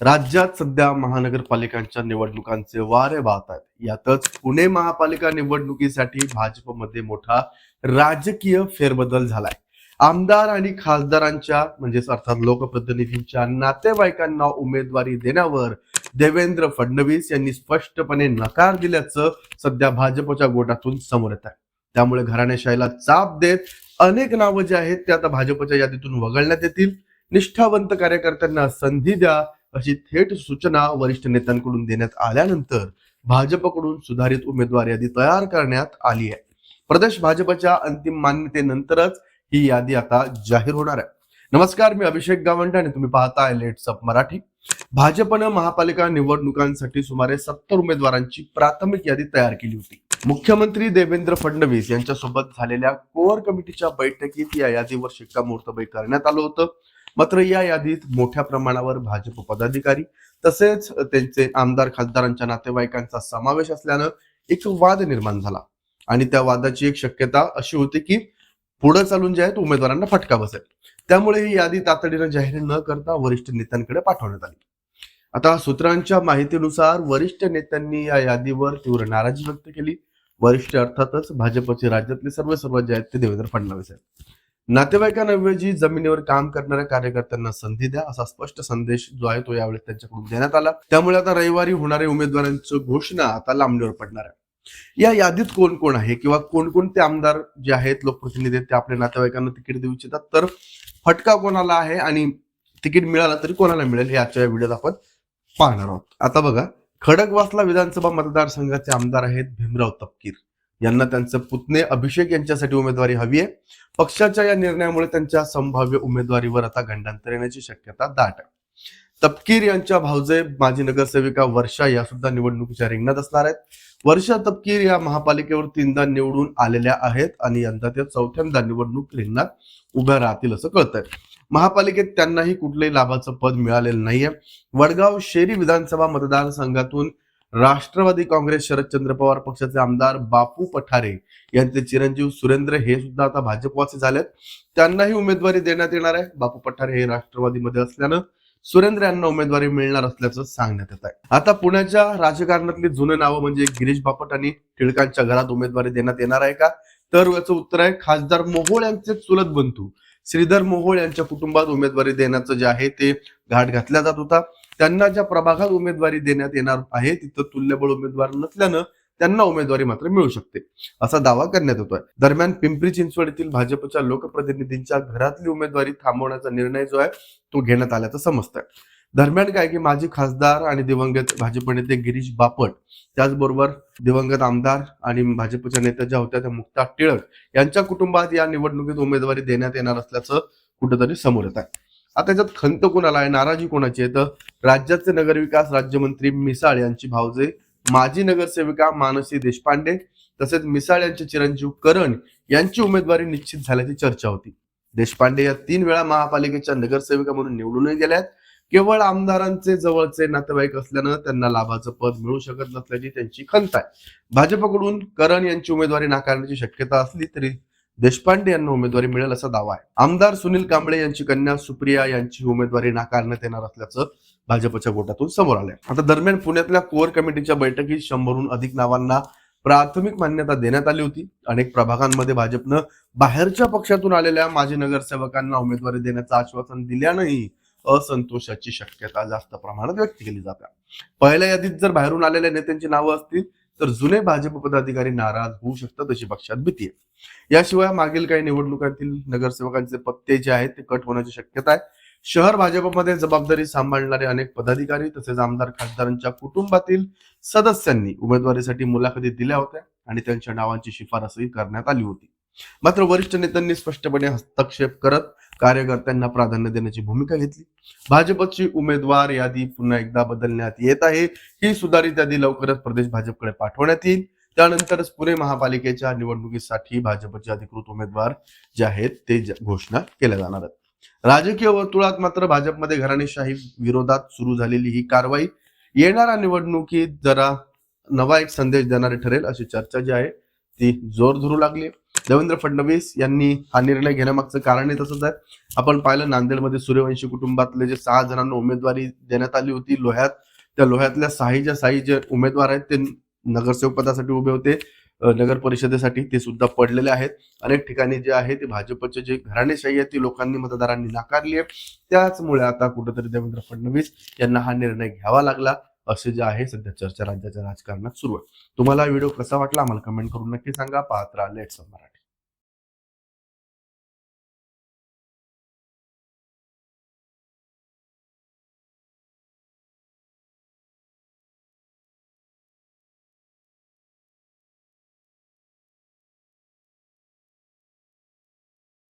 राज्यात सध्या महानगरपालिकांच्या निवडणुकांचे वारे वाहत आहेत. यातच पुणे महापालिका निवडणुकीसाठी भाजपमध्ये मोठा राजकीय फेरबदल झालाय. आमदार आणि खासदारांच्या म्हणजेच अर्थात लोकप्रतिनिधींच्या नातेवाईकांना उमेदवारी देण्यावर देवेंद्र फडणवीस यांनी स्पष्टपणे नकार दिल्याचं सध्या भाजपच्या गोटातून समोर येत आहे. त्यामुळे घराणेशाहीला चाप देत अनेक नावं जी आहेत ते आता भाजपच्या यादीतून वगळण्यात येतील. निष्ठावंत कार्यकर्त्यांना संधी द्या. अशी थेट सूचना वरिष्ठ नेत्यांकडून देण्यात आल्यानंतर भाजपकडून सुधारित उमेदवार यादी तयार करण्यात आली आहे. प्रदेश भाजपच्या अंतिम मान्यतेनंतरच ही यादी आता जाहीर होणार आहे. नमस्कार मी अभिषेक गावंडे आणि तुम्ही पाहताय लेट्स अप मराठी. भाजपनं महापालिका निवडणुकांसाठी सुमारे सत्तर उमेदवारांची प्राथमिक यादी तयार केली होती. मुख्यमंत्री देवेंद्र फडणवीस यांच्यासोबत झालेल्या कोअर कमिटीच्या बैठकीत या यादीवर शिक्कामोर्तब करण्यात आलं होतं. मात्र या यादीत मोठ्या प्रमाणावर भाजप पदाधिकारी तसेच त्यांचे आमदार खासदारांच्या नातेवाईकांचा समावेश असल्यानं एक वाद निर्माण झाला. आणि त्या वादाची एक शक्यता अशी होती की पुढे चालून जे आहे उमेदवारांना फटका बसेल. त्यामुळे ही यादी तातडीनं जाहीर न करता वरिष्ठ नेत्यांकडे पाठवण्यात आली. आता सूत्रांच्या माहितीनुसार वरिष्ठ नेत्यांनी या यादीवर तीव्र नाराजी व्यक्त केली. वरिष्ठ अर्थातच भाजपचे राज्यातले सर्व सर्व जे आहेत ते देवेंद्र फडणवीस आहेत. नातेवाईकांऐवजी जमिनीवर काम करणाऱ्या कार्यकर्त्यांना संधी द्या असा स्पष्ट संदेश जो आहे तो यावेळी त्यांच्याकडून देण्यात आला. त्यामुळे आता रविवारी होणाऱ्या उमेदवारांची घोषणा आता लांबणीवर पडणार आहे. या यादीत कोण कोण आहे किंवा कोणकोणते आमदार जे आहेत लोकप्रतिनिधी ते आपल्या नातेवाईकांना तिकीट देऊ इच्छितात तर फटका कोणाला आहे आणि तिकीट मिळालं तरी कोणाला मिळेल हे आजच्या व्हिडिओत आपण पाहणार आहोत. आता बघा खडकवासला विधानसभा मतदारसंघाचे आमदार आहेत भीमराव तपकीर. यांना त्यांचे पुतणे अभिषेक यांच्यासाठी उमेदवारी हवी आहे. पक्षाच्या या निर्णयामुळे त्यांच्या संभाव्य उमेदवारीवर आता गंडांतर येण्याची शक्यता दाट आहे. तपकीर यांच्या भावजे माजी नगरसेविका वर्षा या सुद्धा निवडणुकीच्या रिंगणात असणार आहेत. वर्षा तपकीर या महापालिकेवर तीनदा निवडून आलेल्या आहेत आणि यंदा त्या चौथ्यांदा निवडणूक रिंगणात उभ्या राहतील असं कळतंय. महापालिकेत त्यांनाही कुठलंही लाभाचं पद मिळालेलं नाहीये. वडगाव शेरी विधानसभा मतदारसंघातून राष्ट्रवादी काँग्रेस शरदचंद्र पवार पक्षाचे आमदार बापू पठारे यांचे चिरंजीव सुरेंद्र हे सुद्धा आता भाजपवासी झालेत. त्यांनाही उमेदवारी देण्यात येणार आहे. बापू पठारे हे राष्ट्रवादीमध्ये असल्यानं सुरेंद्र यांना उमेदवारी मिळणार असल्याचं सांगण्यात येत आहे. आता पुण्याच्या राजकारणातली जुने नावं म्हणजे गिरीश बापट आणि टिळकांच्या घरात उमेदवारी देण्यात येणार आहे का? तर याचं उत्तर आहे खासदार मोहोळ यांचे चुलत बंधू श्रीधर मोहोळ यांच्या कुटुंबात उमेदवारी देण्याचं जे आहे ते घाट घातला जात होता. त्यांना ज्या प्रभागात उमेदवारी देण्यात येणार आहे तिथं तुल्यबळ उमेदवार नसल्यानं त्यांना उमेदवारी मात्र मिळू शकते असा दावा करण्यात येतोय. दरम्यान पिंपरी चिंचवड येथील भाजपच्या लोकप्रतिनिधींच्या घरातली उमेदवारी थांबवण्याचा निर्णय जो आहे तो घेण्यात आल्याचं समजतंय. दरम्यान काय की माजी खासदार आणि दिवंगत भाजप नेते गिरीश बापट त्याचबरोबर दिवंगत आमदार आणि भाजपच्या नेत्या ज्या होत्या त्या मुक्ता टिळक यांच्या कुटुंबात या निवडणुकीत उमेदवारी देण्यात येणार असल्याचं कुठेतरी समोर येत आहे. आता त्याच्यात खंत कोणाला आहे? नाराजी कोणाची आहे? तर राज्याचे नगरविकास राज्यमंत्री मिसाळ यांची भावजे माजी नगरसेविका मानसी देशपांडे तसेच मिसाळ यांचे चिरंजीव करण यांची उमेदवारी निश्चित झाल्याची चर्चा होती. देशपांडे या तीन वेळा महापालिकेच्या नगरसेविका म्हणून निवडूनही गेल्यात. केवळ आमदारांचे जवळचे नातेवाईक असल्यानं त्यांना लाभाचं पद मिळू शकत नसल्याची त्यांची खंत आहे. भाजपकडून करण यांची उमेदवारी नाकारण्याची शक्यता असली तरी देशपांडे यांना उमेदवारी मिळेल असा दावा आहे. आमदार सुनील कांबळे यांची कन्या सुप्रिया यांची उमेदवारी नाकारण्यात येणार असल्याचं भाजपच्या गोटातून समोर आलंय. आता दरम्यान पुण्यातल्या कोअर कमिटीच्या बैठकीत शंभरहून अधिक नावांना प्राथमिक मान्यता देण्यात आली होती. अनेक प्रभागांमध्ये भाजपनं बाहेरच्या पक्षातून आलेल्या माजी नगरसेवकांना उमेदवारी देण्याचं आश्वासन दिल्यानंही असंतोषाची शक्यता जास्त प्रमाणात व्यक्त केली जाते. पहिल्या यादीत जर बाहेरून आलेल्या नेत्यांची नावं असतील तर जुने भाजप पदाधिकारी नाराज होऊ शकतात अशी पक्षात भीती आहे. याशिवाय मागील काही निवडणुकांतील नगरसेवकांचे पत्ते जे आहेत ते कट होण्याची शक्यता आहे. शहर भाजपमध्ये जबाबदारी सांभाळणारे अनेक पदाधिकारी तसेच आमदार खासदारांच्या कुटुंबातील सदस्यांनी उमेदवारीसाठी मुलाखती दिल्या होत्या आणि त्यांच्या नावांची शिफारसही करण्यात आली होती. मात्र वरिष्ठ नेत्यांनी स्पष्टपणे हस्तक्षेप करत कार्यकर्त्यांना प्राधान्य देण्याची भूमिका घेतली. भाजपची उमेदवार यादी पुन्हा एकदा बदलण्यात येत आहे. ही सुधारित यादी लवकरच प्रदेश भाजपकडे पाठवण्यात येईल. त्यानंतरच पुणे महापालिकेच्या निवडणुकीसाठी भाजपचे अधिकृत उमेदवार जे आहेत ते घोषणा केल्या जाणार आहेत. राजकीय वर्तुळात मात्र भाजपमध्ये घराणेशाही विरोधात सुरू झालेली ही कारवाई येणाऱ्या निवडणुकीत जरा नवा एक संदेश देणारी ठरेल अशी चर्चा जी आहे ती जोर धरू लागली देवेंद्र फडणवीस यांनी हा निर्णय घेण्यामागचं कारणही तसंच आहे. आपण पाहिलं नांदेडमध्ये सूर्यवंशी कुटुंबातले जे सहा जणांना उमेदवारी देण्यात आली होती लोह्यात त्या लोह्यातल्या साहीच्या साही जे उमेदवार आहेत ते नगरसेवक पदासाठी उभे होते. नगर परिषदेसाठी ते सुद्धा पडलेले आहेत. अनेक ठिकाणी जे आहे ते भाजपचे जे घराणेशाही आहे ती लोकांनी मतदारांनी नाकारली आहे त्याचमुळे आता कुठेतरी देवेंद्र फडणवीस यांना हा निर्णय घ्यावा लागला असे जे आहे सध्या चर्चा राज्याच्या राजकारणात सुरू आहे. तुम्हाला व्हिडिओ कसा वाटला आम्हाला कमेंट करून नक्की सांगा. पात्र लेट्स मराठी.